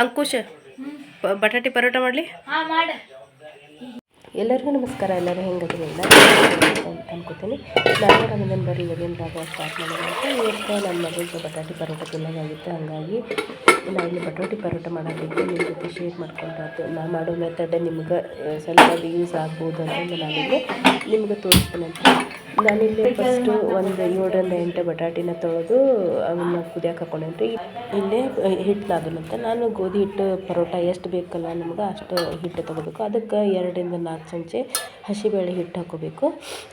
ಅಂಕುಶ್ ಬಟಾಟಿ ಪರೋಟ ಮಾಡಲಿ? ಹಾಂ ಮಾಡು. ಎಲ್ಲರಿಗೂ ನಮಸ್ಕಾರ ಎಲ್ಲರೂ ಹೆಂಗದ್ರಿ ಇಲ್ಲ ಅಂತ ಅನ್ಕೋತೀನಿ. ನಾನು ರಂಗದನ್ ಬರೀ ಇವತ್ತಿನ ಭಾಗ ಸ್ಟಾರ್ಟ್ ಮಾಡೋದಂತ ಇವತ್ತು ನನ್ನ ಮಗಳಿಗೆ ಬಟಾಟಿ ಪರೋಟ ತಿನ್ನೋದಾಗಿತ್ತು. ಹಾಗಾಗಿ ನಾನು ಇಲ್ಲಿ ಬಟಾಟಿ ಪರೋಟ ಮಾಡೋದಿತ್ತು ನಿಮ್ಮ ಜೊತೆ ಶೇರ್ ಮಾಡ್ಕೊಂಡು ನಾನು ಮಾಡೋ ಮೆಥಡ್ ನಿಮ್ಗೆ ಸ್ವಲ್ಪ ಯೂಸ್ ಆಗ್ಬೋದು ಅಂತಂದು ನಾನಿಲ್ಲಿ ನಿಮ್ಗೆ ತೋರಿಸ್ತೀನಿ ಅಂತ. ನಾನಿಲ್ಲಿ ಫಸ್ಟು ಒಂದು ಏಳರಿಂದ ಎಂಟು ಬಟಾಟಿನ ತೊಳೆದು ಅವನ್ನ ಕುದಿಯಕ್ಕೆ ರೀ ಇಲ್ಲೇ ಹಿಟ್ಟು ಅಂತ ನಾನು ಗೋಧಿ ಹಿಟ್ಟು ಪರೋಟ ಎಷ್ಟು ಬೇಕಲ್ಲ ನಮ್ಗೆ ಅಷ್ಟು ಹಿಟ್ಟು ತೊಗೋಬೇಕು. ಅದಕ್ಕೆ ಎರಡರಿಂದ ನಾಲ್ಕು ಚಮಚೆ ಹಸಿಬೇಳೆ ಹಿಟ್ಟು ಹಾಕೋಬೇಕು.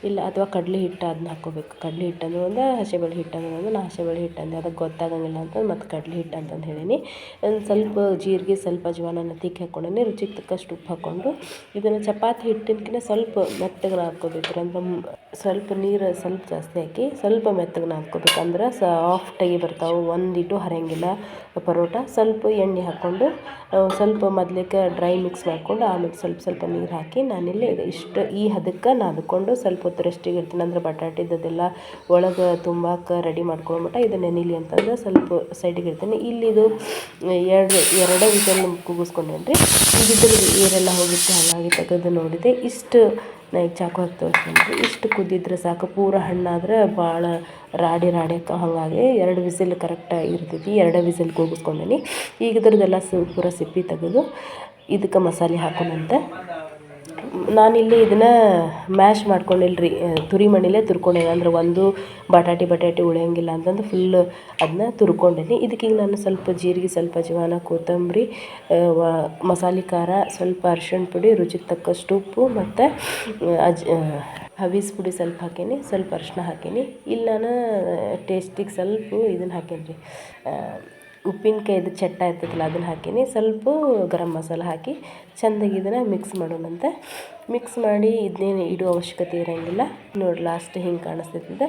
ಇಲ್ಲ ಅಥವಾ ಕಡಲೆ ಹಿಟ್ಟು ಅದನ್ನ ಹಾಕೋಬೇಕು. ಕಡಲೆ ಹಿಟ್ಟು ಅಂದ್ರೆ ಒಂದು ಹಸಿಬೇಳೆ ಹಿಟ್ಟು ಅಂದ್ರೆ ಒಂದು ನಾ ಹಸಿಬೇಳೆ ಹಿಟ್ಟು ಅಂದೆ. ಅದಕ್ಕೆ ಗೊತ್ತಾಗಂಗಿಲ್ಲ ಅಂತ ಮತ್ತು ಕಡಲೆ ಹಿಟ್ಟು ಅಂತಂದು ಹೇಳೀನಿ. ಒಂದು ಸ್ವಲ್ಪ ಜೀರಿಗೆ, ಸ್ವಲ್ಪ ಜೀವನನ ತಿಕ್ಕಿ ಹಾಕೊಂಡೇನಿ. ರುಚಿಗೆ ತಕ್ಕಷ್ಟು ಉಪ್ಪು ಹಾಕ್ಕೊಂಡು ಇದನ್ನು ಚಪಾತಿ ಹಿಟ್ಟಿನಕಿನ್ನ ಸ್ವಲ್ಪ ಮೆತ್ತಗೆ ಹಾಕ್ಕೋಬೇಕು ಅಂದ್ರೆ ಸ್ವಲ್ಪ ನೀರು ಸ್ವಲ್ಪ ಜಾಸ್ತಿ ಹಾಕಿ ಸ್ವಲ್ಪ ಮೆತ್ತಗೆ ಹಾಕ್ಕೋಬೇಕು ಅಂದ್ರೆ ಸಾಫ್ಟಾಗಿ ಬರ್ತಾವೆ. ಒಂದಿಟ್ಟು ಹರಿಯಂಗಿಲ್ಲ ಪರೋಟ. ಸ್ವಲ್ಪ ಎಣ್ಣೆ ಹಾಕ್ಕೊಂಡು ಸ್ವಲ್ಪ ಮೊದ್ಲಿಕ್ಕೆ ಡ್ರೈ ಮಿಕ್ಸ್ ಮಾಡಿಕೊಂಡು, ಆಮೇಲೆ ಸ್ವಲ್ಪ ಸ್ವಲ್ಪ ನೀರು ಹಾಕಿ ನಾನಿಲ್ಲಿ ಇಷ್ಟು ಈ ಹದಕ್ಕೆ ನಾದ್ಕೊಂಡು ಸ್ವಲ್ಪ ಹೊತ್ತು ರೆಸ್ಟಿಗೆ ಇಡ್ತೀನಿ ಅಂದ್ರೆ ಬಟಾಟಿದ್ದೆಲ್ಲ ಒಳಗೆ ತುಂಬಾಕ ರೆಡಿ ಮಾಡ್ಕೊಂಬಿಟ್ಟ ಇದು ನೆನಿಲಿ ಅಂತಂದ್ರೆ ಸ್ವಲ್ಪ ಸೈಡಿಗೆ ಇಡ್ತೀನಿ ಇಲ್ಲಿದು ಎರಡು, ಎರಡೇ ವಿಷಲ್ ಕೂಗಿಸ್ಕೊಂಡೇನೆ ರೀ ಇದಿದ್ರೆ ಏರೆಲ್ಲ ಹೋಗಿತ್ತು. ಹಾಗಾಗಿ ತೆಗೆದು ನೋಡಿದೆ. ಇಷ್ಟು ಈಗ ಚಾಕು ಹಾಕಿ ಇಷ್ಟು ಕುದ್ದಿದ್ರೆ ಸಾಕು. ಪೂರ ಹಣ್ಣಾದ್ರೆ ಭಾಳ ರಾಡಿ ರಾಡಿ ಅಕ್ಕ ಹಾಗಾಗಿ ಎರಡು ವಿಸಿಲ್ ಕರೆಕ್ಟಾಗಿ ಇರ್ತೈತಿ. ಎರಡು ವಿಸಿಲ್ ಕೂಗಿಸ್ಕೊಂಡೀನಿ. ಈಗ ಇದ್ರದ್ದೆಲ್ಲ ಸು ಪೂರ ಸಿಪ್ಪಿ ತೆಗೆದು ಇದಕ್ಕೆ ಮಸಾಲೆ ಹಾಕೋಣಂತ. ನಾನಿಲ್ಲಿ ಇದನ್ನು ಮ್ಯಾಶ್ ಮಾಡ್ಕೊಂಡಿಲ್ರಿ. ತುರಿ ಮಣಿಲೇ ತುರ್ಕೊಂಡೇನಿ ಅಂದ್ರೆ ಒಂದು ಬಟಾಟಿ ಬಟಾಟಿ ಉಳಿಯಂಗಿಲ್ಲ ಅಂತಂದು ಫುಲ್ ಅದನ್ನ ತುರ್ಕೊಂಡೇನಿ. ಇದಕ್ಕೆ ನಾನು ಸ್ವಲ್ಪ ಜೀರಿಗೆ, ಸ್ವಲ್ಪ ಜೀವನ, ಕೊತ್ತಂಬರಿ ಮಸಾಲೆ ಖಾರ, ಸ್ವಲ್ಪ ಅರ್ಶಿಣ ಪುಡಿ, ರುಚಿಗೆ ತಕ್ಕಷ್ಟು ಉಪ್ಪು ಮತ್ತು ಅಜ್ ಹವೀಸ್ ಪುಡಿ ಸ್ವಲ್ಪ ಹಾಕೀನಿ, ಸ್ವಲ್ಪ ಅರಿಶಿನ ಹಾಕೀನಿ. ಇಲ್ಲಿ ನಾನು ಟೇಸ್ಟಿಗೆ ಸ್ವಲ್ಪ ಇದನ್ನು ಹಾಕೀನಿ ರೀ ಉಪ್ಪಿನಕಾಯಿದು ಚಟ್ಟ ಇರ್ತೈತಲ್ಲ, ಅದನ್ನು ಹಾಕೀನಿ. ಸ್ವಲ್ಪ ಗರಂ ಮಸಾಲ ಹಾಕಿ ಚೆಂದಾಗಿ ಇದನ್ನು ಮಿಕ್ಸ್ ಮಾಡೋಣಂತ ಮಿಕ್ಸ್ ಮಾಡಿ ಇದನ್ನೇನು ಇಡೋ ಅವಶ್ಯಕತೆ ಇರೋಂಗಿಲ್ಲ. ನೋಡಿ ಲಾಸ್ಟ್ ಹಿಂಗೆ ಕಾಣಿಸ್ತೈತಿ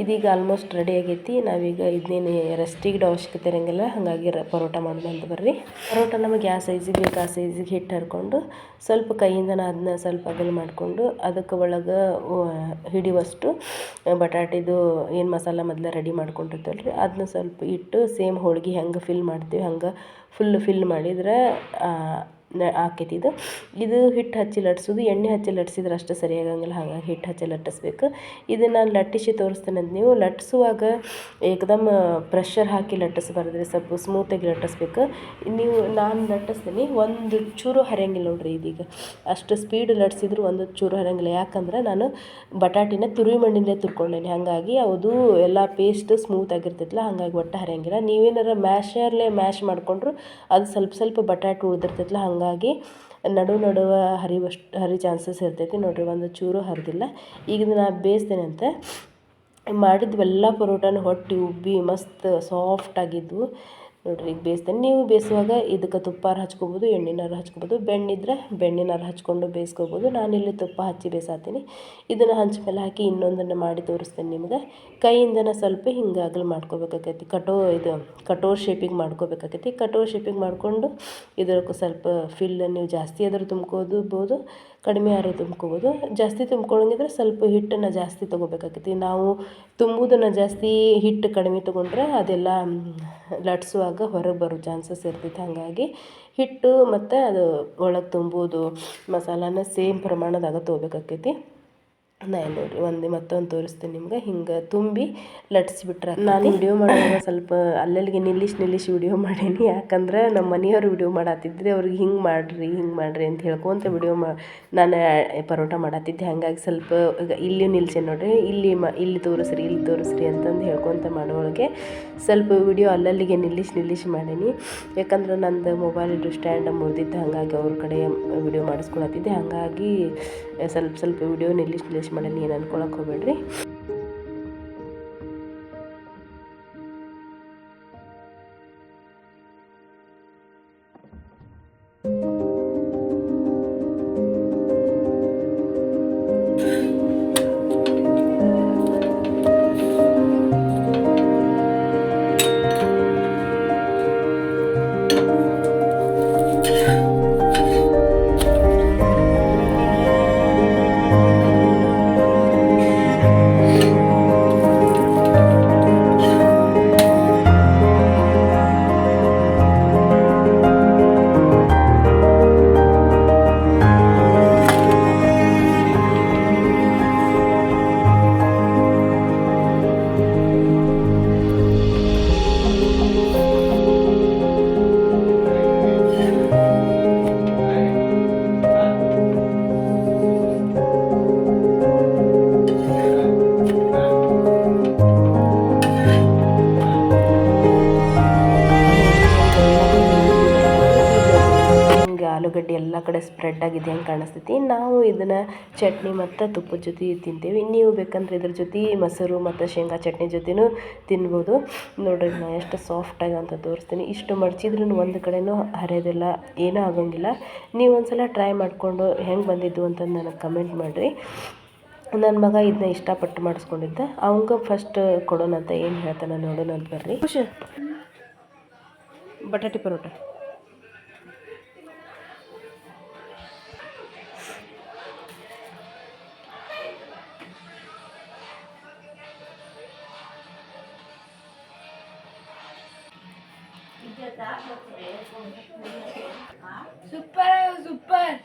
ಇದೀಗ ಆಲ್ಮೋಸ್ಟ್ ರೆಡಿ ಆಗೈತಿ. ನಾವೀಗ ಇದನ್ನೇನು ರೆಸ್ಟಿಗೆ ಇಡೋ ಅವಶ್ಯಕತೆ ಇರೋಂಗಿಲ್ಲ. ಹಾಗಾಗಿ ಪರೋಟ ಮಾಡೋಣ ಬರ್ರಿ. ಪರೋಟ ನಮಗೆ ಯಾವ ಸೈಜಿಗೆ ಬೇಕು ಆ ಸೈಜಿಗೆ ಹಿಟ್ಟು ಹರ್ಕೊಂಡು ಸ್ವಲ್ಪ ಕೈಯಿಂದ ಅದನ್ನ ಸ್ವಲ್ಪ ಅಗಲ್ ಮಾಡಿಕೊಂಡು ಅದಕ್ಕೆ ಒಳಗೆ ಹಿಡಿಯುವಷ್ಟು ಬಟಾಟಿದು ಏನು ಮಸಾಲ ಮೊದಲೇ ರೆಡಿ ಮಾಡ್ಕೊಂಡಿರ್ತೇವೆ ಅದನ್ನ ಸ್ವಲ್ಪ ಇಟ್ಟು ಸೇಮ್ ಹೋಳಿಗೆ ಹೆಂಗೆ ಫಿಲ್ ಮಾಡ್ತೀವಿ ಹಂಗೆ ಫುಲ್ ಫಿಲ್ ಮಾಡಿದ್ರೆ ಆಕೈತಿ ಇದು ಇದು ಹಿಟ್ಟು ಹಚ್ಚಿ ಲಟ್ಸೋದು, ಎಣ್ಣೆ ಹಚ್ಚಿ ಲಟ್ಸಿದ್ರೆ ಅಷ್ಟು ಸರಿಯಾಗಂಗಿಲ್ಲ, ಹಾಗಾಗಿ ಹಿಟ್ಟು ಹಚ್ಚಿ ಲಟ್ಟಿಸ್ಬೇಕು. ಇದನ್ನು ನಾನು ಲಟ್ಟಿಸಿ ತೋರಿಸ್ತೇನೆ ಅಂತ ನೀವು. ಲಟ್ಟಿಸುವಾಗ ಏಕದಮ್ ಪ್ರೆಷರ್ ಹಾಕಿ ಲಟ್ಟಿಸ್ಬಾರ್ದ್ರೆ, ಸ್ವಲ್ಪ ಸ್ಮೂತಾಗಿ ಲಟ್ಟಿಸ್ಬೇಕು. ನೀವು, ನಾನು ಲಟ್ಟಿಸ್ತೀನಿ. ಒಂದು ಚೂರು ಹರಿಯಂಗಿಲ್ಲ ನೋಡ್ರಿ ಇದೀಗ. ಅಷ್ಟು ಸ್ಪೀಡ್ ಲಟ್ಸಿದ್ರು ಒಂದು ಚೂರು ಹರಿಯಂಗಿಲ್ಲ. ಯಾಕಂದ್ರೆ ನಾನು ಬಟಾಟಿನ ತುರಿ ಮಣ್ಣಿಂದಲೇ ತುರ್ಕೊಂಡೇನಿ. ಹಾಗಾಗಿ ಅದು ಎಲ್ಲ ಪೇಸ್ಟ್ ಸ್ಮೂತ್ ಆಗಿರ್ತೈತಲ್ಲ ಹಾಗಾಗಿ ಒಟ್ಟು ಹರಿಯಂಗಿಲ್ಲ. ನೀವೇನಾರ ಮ್ಯಾಶರ್ಲೆ ಮ್ಯಾಶ್ ಮಾಡಿಕೊಂಡ್ರು ಅದು ಸ್ವಲ್ಪ ಸ್ವಲ್ಪ ಬಟಾಟೆ ಉಳಿದಿರ್ತೈತಲ್ಲ ಹಾಗಾಗಿ ನಡು ನಡುವ ಹರಿವಷ್ಟು ಹರಿ ಚಾನ್ಸಸ್ ಇರ್ತೈತಿ ನೋಡಿರಿ, ಒಂದು ಚೂರು ಹರಿದಿಲ್ಲ. ಈಗ ಇದನ್ನ ಬೇಯಿಸ್ತೇನೆ ಅಂತ. ಮಾಡಿದ್ವೆಲ್ಲ ಪರೋಟನ ಹೊಟ್ಟಿ ಉಬ್ಬಿ ಮಸ್ತ್ ಸಾಫ್ಟ್ ಆಗಿದ್ವು. ನೋಡ್ರಿ ಈಗ ಬೇಯಿಸ್ತೇನೆ. ನೀವು ಬೇಯಿಸುವಾಗ ಇದಕ್ಕೆ ತುಪ್ಪಾರು ಹಚ್ಕೋಬೋದು ಎಣ್ಣಿನಾರು ಹಚ್ಕೊಬೋದು. ಬೆಣ್ಣಿದ್ರೆ ಬೆಣ್ಣಿನಾರು ಹಚ್ಕೊಂಡು ನಾನು ಇಲ್ಲಿ ತುಪ್ಪ ಹಚ್ಚಿ ಬೇಯಿಸಾತೀನಿ ಇದನ್ನು ಹಂಚ ಮೇಲೆ ಹಾಕಿ ಇನ್ನೊಂದನ್ನು ಮಾಡಿ ತೋರಿಸ್ತೇನೆ ನಿಮ್ಗೆ. ಕೈಯಿಂದನೇ ಸ್ವಲ್ಪ ಹಿಂಗೆ ಅಗಲ ಮಾಡ್ಕೋಬೇಕಾಕೈತಿ. ಕಟೋ ಇದು ಕಟೋರ್ ಶೇಪಿಗೆ ಮಾಡ್ಕೋಬೇಕಾಕೈತಿ. ಕಟೋರ್ ಶೇಪಿಗೆ ಮಾಡಿಕೊಂಡು ಇದಕ್ಕೆ ಸ್ವಲ್ಪ ಫಿಲ್ ನೀವು ಜಾಸ್ತಿ ಆದರೂ ತುಂಬ್ಕೋಬೋದು ಕಡಿಮೆ ಆದರೂ ತುಂಬ್ಕೋಬೋದು. ಜಾಸ್ತಿ ತುಂಬ್ಕೊಳಂಗಿದ್ರೆ ಸ್ವಲ್ಪ ಹಿಟ್ಟನ್ನು ಜಾಸ್ತಿ ತೊಗೋಬೇಕಾಕೈತಿ. ನಾವು ತುಂಬುದನ್ನು ಜಾಸ್ತಿ ಹಿಟ್ಟು ಕಡಿಮೆ ತೊಗೊಂಡ್ರೆ ಅದೆಲ್ಲ ಮ್, ಲಟ್ಸುವಾಗ ಹೊರಗೆ ಬರೋ ಚಾನ್ಸಸ್ ಇರ್ತೈತೆ. ಹಾಗಾಗಿ ಹಿಟ್ಟು ಮತ್ತು ಅದು ಒಳಗೆ ತುಂಬೋದು, ಮಸಾಲಾನ ಸೇಮ್ ಪ್ರಮಾಣದಾಗ ತೊಗೋಬೇಕಾಕೈತಿ ನಾ ನೋಡ್ರಿ, ಒಂದು ಮತ್ತೊಂದು ತೋರಿಸ್ತೀನಿ ನಿಮ್ಗೆ. ಹಿಂಗೆ ತುಂಬಿ ಲಟ್ಸಿಬಿಟ್ರೆ ನಾನು ವಿಡಿಯೋ ಮಾಡುವಾಗ ಸ್ವಲ್ಪ ಅಲ್ಲಲ್ಲಿಗೆ ನಿಲ್ಲಿಸಿ ನಿಲ್ಲಿಸಿ ವಿಡಿಯೋ ಮಾಡೀನಿ. ಯಾಕಂದ್ರೆ ನಮ್ಮ ಮನೆಯವ್ರು ವಿಡಿಯೋ ಮಾಡತ್ತಿದ್ರೆ ಅವ್ರಿಗೆ ಹಿಂಗೆ ಮಾಡಿರಿ ಹಿಂಗೆ ಮಾಡಿರಿ ಅಂತ ಹೇಳ್ಕೊಂತ ವಿಡಿಯೋ ಮಾ, ನಾನು ಪರೋಟ ಮಾಡತ್ತಿದ್ದೆ ಹಾಗಾಗಿ ಸ್ವಲ್ಪ ಈಗ ಇಲ್ಲಿ ನಿಲ್ಸಿ ನೋಡ್ರಿ. ಇಲ್ಲಿ ಮ, ಇಲ್ಲಿ ತೋರಿಸ್ರಿ ಇಲ್ಲಿ ತೋರಿಸ್ರಿ ಅಂತಂದು ಹೇಳ್ಕೊತ ಮಾಡೋಳಗೆ ಸ್ವಲ್ಪ ವಿಡಿಯೋ ಅಲ್ಲಲ್ಲಿಗೆ ನಿಲ್ಲಿಸಿ ನಿಲ್ಲಿಸಿ ಮಾಡೀನಿ. ಯಾಕಂದ್ರೆ ನಂದು ಮೊಬೈಲ್ ಇಟ್ಟು ಸ್ಟ್ಯಾಂಡ್ ಮುರಿದಿದ್ದೆ ಹಾಗಾಗಿ ಅವ್ರ ಕಡೆ ವಿಡಿಯೋ ಮಾಡಿಸ್ಕೊಳತ್ತಿದ್ದೆ. ಹಾಗಾಗಿ ಸ್ವಲ್ಪ ಸ್ವಲ್ಪ ವಿಡಿಯೋ ನಿಲ್ಲಿಸಿ ನಿಲ್ಲಿಸಿ ಮಾಡೀನಿ ಏನು ಅನ್ಕೊಳಕ್ಕೆ ಹೋಗ್ಬೇಡ್ರಿ. ಆಲೂಗಡ್ಡೆ ಎಲ್ಲ ಕಡೆ ಸ್ಪ್ರೆಡ್ ಆಗಿದೆ ಹೆಂಗೆ ಕಾಣಿಸ್ತೈತಿ. ನಾವು ಇದನ್ನು ಚಟ್ನಿ ಮತ್ತು ತುಪ್ಪದ ಜೊತೆ ತಿಂತೀವಿ. ನೀವು ಬೇಕಂದ್ರೆ ಇದ್ರ ಜೊತೆ ಮೊಸರು ಮತ್ತು ಶೇಂಗಾ ಚಟ್ನಿ ಜೊತೆನೂ ತಿನ್ಬೋದು. ನೋಡ್ರಿ ನಾ ಎಷ್ಟು ಸಾಫ್ಟಾಗಿ ಅಂತ ತೋರಿಸ್ತೀನಿ. ಇಷ್ಟು ಮಡಚಿದ್ರೂ ಒಂದು ಕಡೆನೂ ಹರಿಯೋದಿಲ್ಲ, ಏನೂ ಆಗೋಂಗಿಲ್ಲ. ನೀವು ಒಂದು ಸಲ ಟ್ರೈ ಮಾಡಿಕೊಂಡು ಹೆಂಗೆ ಬಂದಿದ್ದು ಅಂತ ನನಗೆ ಕಮೆಂಟ್ ಮಾಡಿರಿ. ನನ್ನ ಮಗ ಇದನ್ನ ಇಷ್ಟಪಟ್ಟು ಮಾಡಿಸ್ಕೊಂಡಿದ್ದ. ಅವಂಗ ಫಸ್ಟ್ ಕೊಡೋಣ ಅಂತ ಏನು ಹೇಳ್ತಾನೆ ನೋಡೋಣ ಅಂತ ಬರ್ರಿ. ಖುಷಿ. ಬಟಾಟೆ ಪರೋಟ. Super super